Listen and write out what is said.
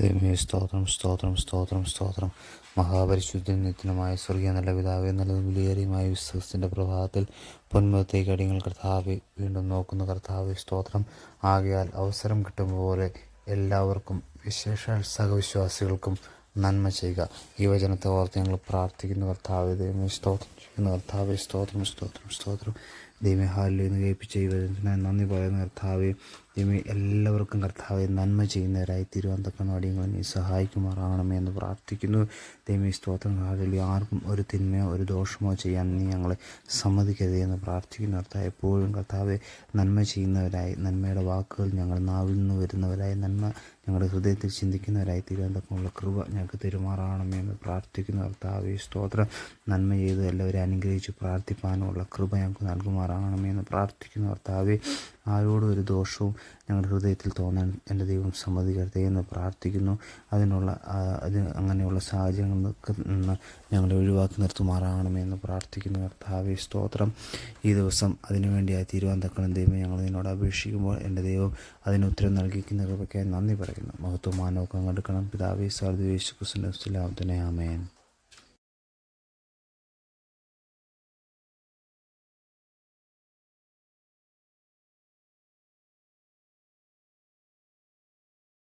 ദൈവമേ സ്തോത്രം സ്തോത്രം സ്തോത്രം സ്തോത്രം. മഹാപരിശുദ്ധ നിത്യനുമായ സ്വർഗീയ നല്ല പിതാവ് നല്ലതും വിലയേറിയുമായ വിശ്വസത്തിന്റെ പ്രഭാതത്തിൽ പൊന്മുഖത്തേക്ക് അടിയങ്ങൾ കർത്താവ് വീണ്ടും നോക്കുന്ന. കർത്താവ് സ്തോത്രം. ആകയാൽ അവസരം കിട്ടുമ്പോൾ പോലെ എല്ലാവർക്കും വിശേഷ സഹവിശ്വാസികൾക്കും നന്മ ചെയ്യുക. ഈ വചനത്തെ ഓർത്ത് ഞങ്ങൾ പ്രാർത്ഥിക്കുന്ന. കർത്താവ് ദൈവമേ സ്തോത്രം ചെയ്യുന്ന. കർത്താവ് സ്തോത്രം സ്തോത്രം സ്തോത്രം. ദൈവമേ ഹാലിൽ നിന്ന് കേൾപ്പിച്ച ഈ വചനത്തിനായി നന്ദി പറയുന്ന കർത്താവെ. ദൈവം എല്ലാവർക്കും കർത്താവെ നന്മ ചെയ്യുന്നവരായി തിരുവനന്തപുരം നീ സഹായിക്കുമാറാകണമേ എന്ന് പ്രാർത്ഥിക്കുന്നു. ദൈവമേ സ്തോത്രം ഹാലിൽ ആർക്കും ഒരു തിന്മയോ ഒരു ദോഷമോ ചെയ്യാൻ നീ ഞങ്ങളെ സമ്മതിക്കരുത് എന്ന് പ്രാർത്ഥിക്കുന്നു. കർത്താവ് എപ്പോഴും കർത്താവെ നന്മ ചെയ്യുന്നവരായി നന്മയുടെ വാക്കുകൾ ഞങ്ങൾ നാവിൽ നിന്ന് വരുന്നവരായി നന്മ ഞങ്ങളുടെ ഹൃദയത്തിൽ ചിന്തിക്കുന്നവരായി തിരുവനന്തപുരമുള്ള കൃപ ഞങ്ങൾക്ക് തെരുമാറാകണമേ എന്ന് പ്രാർത്ഥിക്കുന്നു. കർത്താവ് ഈ സ്തോത്രം നന്മ ചെയ്ത് എല്ലാവരെയും അനുഗ്രഹിച്ച് പ്രാർത്ഥിപ്പാനുള്ള കൃപ ഞങ്ങൾക്ക് നൽകുമാറാകണമേ. എന്ന് പ്രാർത്ഥിക്കുന്നു കർത്താവെ ആരോടും ഒരു ദോഷവും ഞങ്ങളുടെ ഹൃദയത്തിൽ തോന്നാൻ എന്റെ ദൈവം സമ്മതിക്കരുതേ എന്ന് പ്രാർത്ഥിക്കുന്നു. അതിനുള്ള അത് അങ്ങനെയുള്ള സാഹചര്യങ്ങൾക്ക് നിന്ന് ഞങ്ങളെ ഒഴിവാക്കി നിർത്തുമാറാകണമേ എന്ന് പ്രാർത്ഥിക്കുന്നു കർത്താവെ. സ്തോത്രം. ഈ ദിവസം അതിനുവേണ്ടിയായി തീരുവാന്തക്കണം ദൈവം ഞങ്ങൾ നിന്നോട് അപേക്ഷിക്കുമ്പോൾ എന്റെ ദൈവം അതിന് ഉത്തരം നൽകിക്കുന്ന കൃപയ്ക്കായി നന്ദി പറയുന്നു. മഹത്വമാനോക്കം കണ്ടെടുക്കണം പിതാവേ സാർദ്ദേശ കുസുലാമത്തിനെ ആമേൻ.